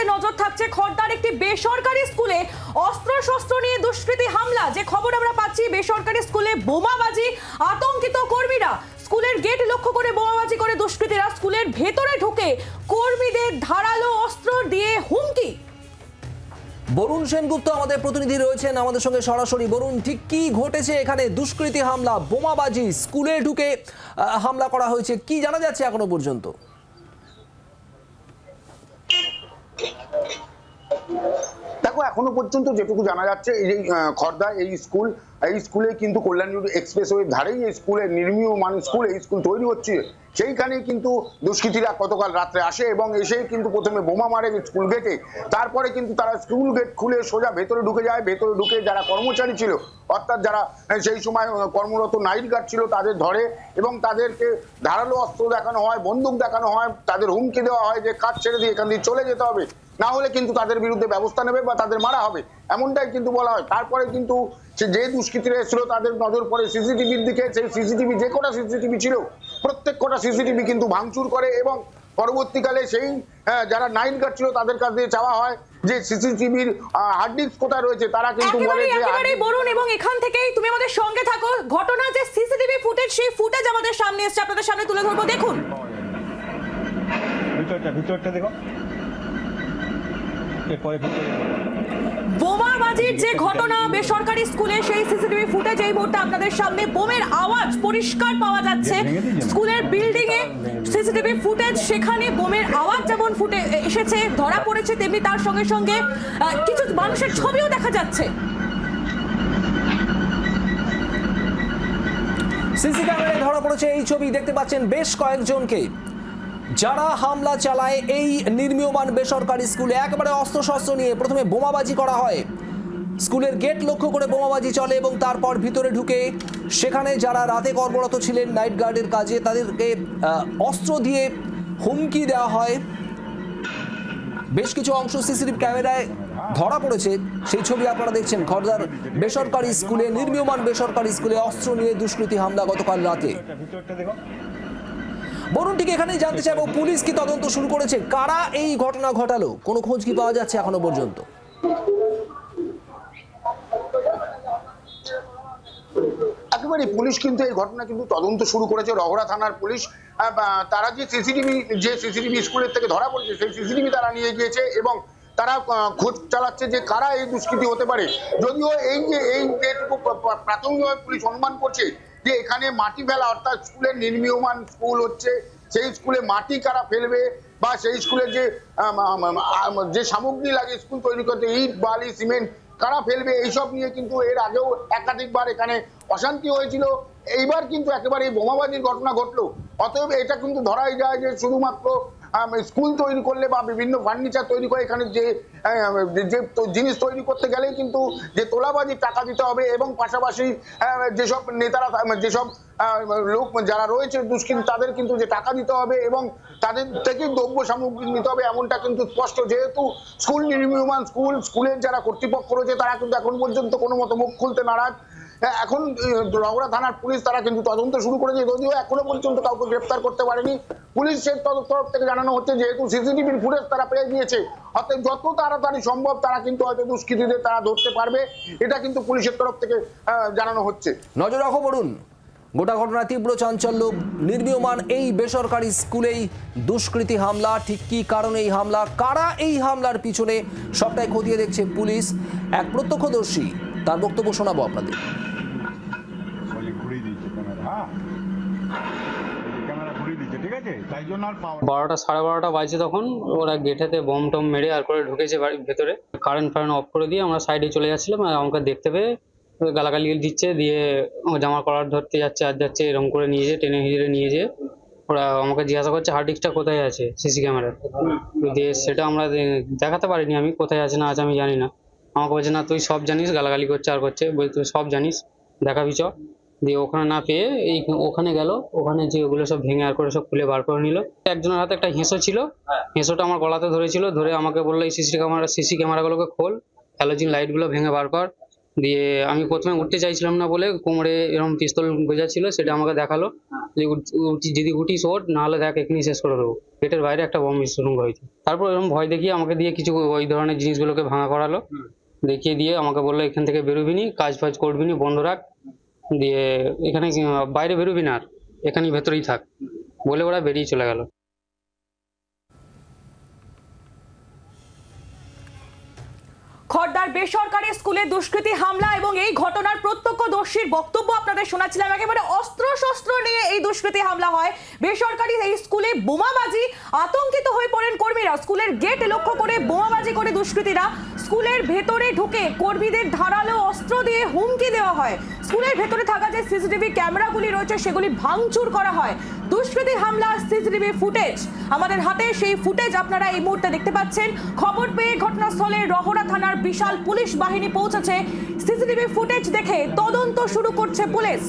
আপনাদের নজর থাকছে খড়দার একটি বেসরকারি স্কুলে অস্ত্র শস্ত্র নিয়ে দুষ্কৃতী হামলা। যে খবর আমরা পাচ্ছি, বেসরকারি স্কুলে বোমাবাজি, আতঙ্কিত কর্মীরা। স্কুলের গেট লক্ষ্য করে বোমাবাজি করে দুষ্কৃতীরা। স্কুলের ভেতরে ঢুকে কর্মীদের ধারালো অস্ত্র দিয়ে হুমকি। বরুণ সেনগুপ্ত আমাদের প্রতিনিধি রয়েছেন আমাদের সঙ্গে সরাসরি। বরুণ, ঠিক কি ঘটেছে এখানে? দুষ্কৃতী হামলা, বোমাবাজি, স্কুলে ঢুকে হামলা করা হয়েছে। কি জানা যাচ্ছে এখনও পর্যন্ত? দেখো এখনও পর্যন্ত যেটুকু জানা যাচ্ছে, এই খর্দা, এই স্কুল, এই স্কুলে কিন্তু কল্যাণী এক্সপ্রেসওয়ের ধারেই এই স্কুলে নির্মীয়মান স্কুল, এই স্কুল তৈরি হচ্ছে। সেইখানে কিন্তু দুষ্কৃতীরা গতকাল রাত্রে আসে এবং এসে কিন্তু প্রথমে বোমা মারে স্কুল গেটে তারপরে কিন্তু তারা স্কুল গেট খুলে সোজা ভেতরে ঢুকে যায়। ভেতরে ঢুকে যারা কর্মচারী ছিল, অর্থাৎ যারা সেই সময় কর্মরত নাইট গার্ড ছিল তাদের ধরে এবং তাদেরকে ধারালো অস্ত্র দেখানো হয়, বন্দুক দেখানো হয়, তাদের হুমকি দেওয়া হয় যে কাজ ছেড়ে দিয়ে এখান দিয়ে চলে যেতে হবে। না হলে কিন্তু তাদের বিরুদ্ধে ব্যবস্থা নেবে বা তাদের মারা হবে। এমনটাই কিন্তু বলা হয়। তারপরে কিন্তু যে দুষ্কৃতীরা এসেছিল তাদের নজর পড়ে সিসিটিভির দিকে। সেই সিসিটিভি যে কটা সিসিটিভি ছিল প্রত্যেক কটা সিসিটিভি কিন্তু ভাঙচুর করে এবং পরবর্তীকালে সেই যারা নাইন গার্ড ছিল তাদের কাছ দিয়ে চাওয়া হয় যে সিসিটিভির হার্ড ডিস্ক কোথায় রয়েছে তারা কিন্তু বলে যে disk- বলুন এবং এখান থেকেই তুমি আমাদের সঙ্গে থাকো। ঘটনা যে সিসিটিভি ফুটেজ সেই ফুটেজ আমাদের সামনে এসেছে। আপনাদের সামনে তুলে ধরবো। দেখুন। ভিতরটা ভিতরটা দেখো। বোমাবাজির যে ঘটনা বেসরকারি স্কুলে সেই সিসিটিভি ফুটেজ এই মুহূর্তে আপনাদের সামনে। বোমের আওয়াজ পরিষ্কার পাওয়া যাচ্ছে। স্কুলের বিল্ডিং এ সিসিটিভি ফুটেজ সেখানে বোমের আওয়াজ যেমন ফুটে এসেছে ধরা পড়েছে তেমনি তার সঙ্গে সঙ্গে কিছু মানুষের ছবিও দেখা যাচ্ছে। সিসি ক্যামেরায় ধরা পড়েছে এই ছবি। দেখতে পাচ্ছেন বেশ কয়েকজনকে। যারা হামলা চালায় এই নির্মীয়মান বেসরকারি স্কুলে একেবারে অস্ত্রশস্ত্র নিয়ে প্রথমে বোমাবাজি করা হয়। স্কুলের গেট লক্ষ্য করে বোমাবাজি চলে এবং তারপর ভিতরে ঢুকে সেখানে যারা রাতে কর্মরত ছিলেন নাইট গার্ডের কাজে তাদেরকে অস্ত্র দিয়ে হুমকি দেওয়া হয়। বেশ কিছু অংশ সিসিটিভি ক্যামেরায় ধরা পড়েছে। সেই ছবি আপনারা দেখছেন। খর্দার বেসরকারি স্কুলে, নির্মীয়মান বেসরকারি স্কুলে অস্ত্র নিয়ে দুষ্কৃতি হামলা গতকাল রাতে। বরুণ ঠিক এখানেই জানতে চাইব, পুলিশ কি তদন্ত শুরু করেছে? কারা এই ঘটনা ঘটালো? কোনো খোঁজ কি পাওয়া যাচ্ছে এখনও পর্যন্ত? একেবারে পুলিশ কিন্তু এই ঘটনা কিন্তু তদন্ত শুরু করেছে। রগড়া থানার পুলিশ তারা যে সিসিটিভি যে সিসিটিভি স্কুলের থেকে ধরা পড়েছে, সেই সিসিটিভি তারা নিয়ে গিয়েছে এবং তারা খোঁজ চালাচ্ছে যে কারা এই দুষ্কৃতি হতে পারে। যদিও এই যে, এই যেটুকু প্রা- প্রা- প্রাথমিকভাবে পুলিশ অনুমান করছে যে এখানে মাটি ফেলা, অর্থাৎ স্কুলের নির্মীয়মান স্কুল হচ্ছে, সেই স্কুলে মাটি কারা ফেলবে বা সেই স্কুলে যে যে সামগ্রী লাগে স্কুল তৈরি করতে, ইট, বালি, সিমেন্ট, কারা ফেলবে? এইসব নিয়ে কিন্তু এর আগেও একাধিকবার এখানে অশান্তি হয়েছিল। এইবার কিন্তু একেবারে বোমাবাজির ঘটনা ঘটলো। অতএব এটা কিন্তু ধরাই যায় যে শুধুমাত্র স্কুল তৈরি করলে বা বিভিন্ন ফার্নিচার তৈরি করে, এখানে যে যে- জিনিস তৈরি করতে গেলেই কিন্তু যে তোলাবাজির টাকা দিতে হবে এবং পাশাপাশি যেসব নেতারা, যেসব লোক যারা রয়েছে দুষ্কৃতী তাদের কিন্তু যে টাকা দিতে হবে এবং তাদের থেকে দ্রব্য সামগ্রী নিতে হবে এমনটা কিন্তু স্পষ্ট। যেহেতু স্কুল নির্মীয়মান স্কুল স্কুলের যারা কর্তৃপক্ষ রয়েছে তারা কিন্তু এখন পর্যন্ত কোনো মতো মুখ খুলতে নারাজ। হ্যাঁ, এখন রগড়া থানার পুলিশ তারা কিন্তু তদন্ত শুরু করেছে যদিও এখনও পর্যন্ত কাউকে গ্রেপ্তার করতে পারেনি। পুলিশের তরফ থেকে জানানো হচ্ছে যেহেতু সিসিটিভির ফুটেজ তারা পেয়ে গিয়েছে অর্থাৎ যত তাড়াতাড়ি সম্ভব তারা কিন্তু হয়তো দুষ্কৃতীদের তারা ধরতে পারবে। এটা কিন্তু পুলিশের তরফ থেকে জানানো হচ্ছে। নজর রাখো বরুণ গোটা ঘটনা তীব্র চাঞ্চল্য, নির্মীয়মান এই বেসরকারি স্কুলেই দুষ্কৃতী হামলা। ঠিক কী কারণে এই হামলা? কারা এই হামলার পিছনে? সবটাই খতিয়ে দেখছে পুলিশ। এক প্রত্যক্ষদর্শী, তার বক্তব্য শোনাবো আপনাদের। বারোটা সাড়ে বারোটা বাজছে তখন। ওরা গেটেতে বম টম মেরে আর করে ঢুকেছে বাড়ির ভেতরে। কারেন্ট ফারেন্ট অফ করে দিয়ে আমরা সাইডে চলে যাচ্ছিলাম আর আমাকে দেখতে পেয়ে গালাগালি দিচ্ছে দিয়ে ও জামা কলার ধরতে যাচ্ছে আর যাচ্ছে এরকম করে নিয়ে যেয়ে টেনে হিজড়ে নিয়ে যেয়ে ওরা আমাকে জিজ্ঞাসা করছে হার্ড ডিস্কটা কোথায় আছে সিসি ক্যামেরা দিয়ে সেটা আমরা দেখাতে পারিনি আমি কোথায় আছে না আছে আমি জানি না। আমাকে বলছে না তুই সব জানিস গালাগালি করছে আর করছে। বলছে তুই সব জানিস দেখাবি চ। দিয়ে ওখানে না পেয়ে এই ওখানে গেল ওখানে যে ওগুলো সব ভেঙে আর করে সব খুলে বার করে নিল। একজনের হাতে একটা হেঁসো ছিল হেঁসোটা আমার গলাতে ধরেছিল ধরে আমাকে বলল এই সিসি ক্যামেরা সিসি ক্যামেরাগুলোকে খোল হ্যালোজিন লাইটগুলো ভেঙে বার কর। দিয়ে আমি প্রথমে উঠতে চাইছিলাম না বলে কোমরে এরকম পিস্তল গোজা ছিল, সেটা আমাকে দেখাল। যে যদি উঠিস ওঠ, নাহলে দেখ এখানেই শেষ করে দেবো। গেটের বাইরে একটা বম বিস্ফোরণ হয়েছে। তারপর এরকম ভয় দেখিয়ে আমাকে দিয়ে কিছু ওই ধরনের জিনিসগুলোকে ভাঙা করালো। দেখিয়ে দিয়ে আমাকে বলল, এখান থেকে বেরোবি নি, কাজ ফাজ করবি নি, বন্ধ রাখ। দিয়ে এখানে বাইরে বেরোবি না আর, এখানেই ভেতরেই থাক। বলে ওরা বেরিয়ে চলে গেল। খড়দার বেসরকারি স্কুলে দুষ্কৃতী হামলা এবং এই ঘটনার প্রত্যক্ষদর্শীর বক্তব্য আপনাদের শোনাচ্ছিলাম। একেবারে অস্ত্র শস্ত্র নিয়ে এই দুষ্কৃতী হামলা হয়। বেসরকারি এই স্কুলে বোমাবাজি, আতঙ্কিত হয়ে পড়েন কর্মীরা। স্কুলের গেট লক্ষ্য করে বোমাবাজি করে দুষ্কৃতীরা। স্কুলের ভেতরে ঢুকে কর্মীদের ধারালো অস্ত্র দিয়ে হুমকি দেওয়া হয়। স্কুলের ভেতরে থাকা যে সিসিটিভি ক্যামেরাগুলি রয়েছে, সেগুলি ভাঙচুর করা হয়। দুষ্কৃতী হামলা সিসিটিভি ফুটেজ। আমাদের হাতে সেই ফুটেজ আপনারা এই মুহূর্তে দেখতে পাচ্ছেন। খবর পেয়ে ঘটনাস্থলে রহরা থানার বিশাল পুলিশ বাহিনী পৌঁছেছে। সিসিটিভি ফুটেজ দেখে তদন্ত শুরু করছে পুলিশ।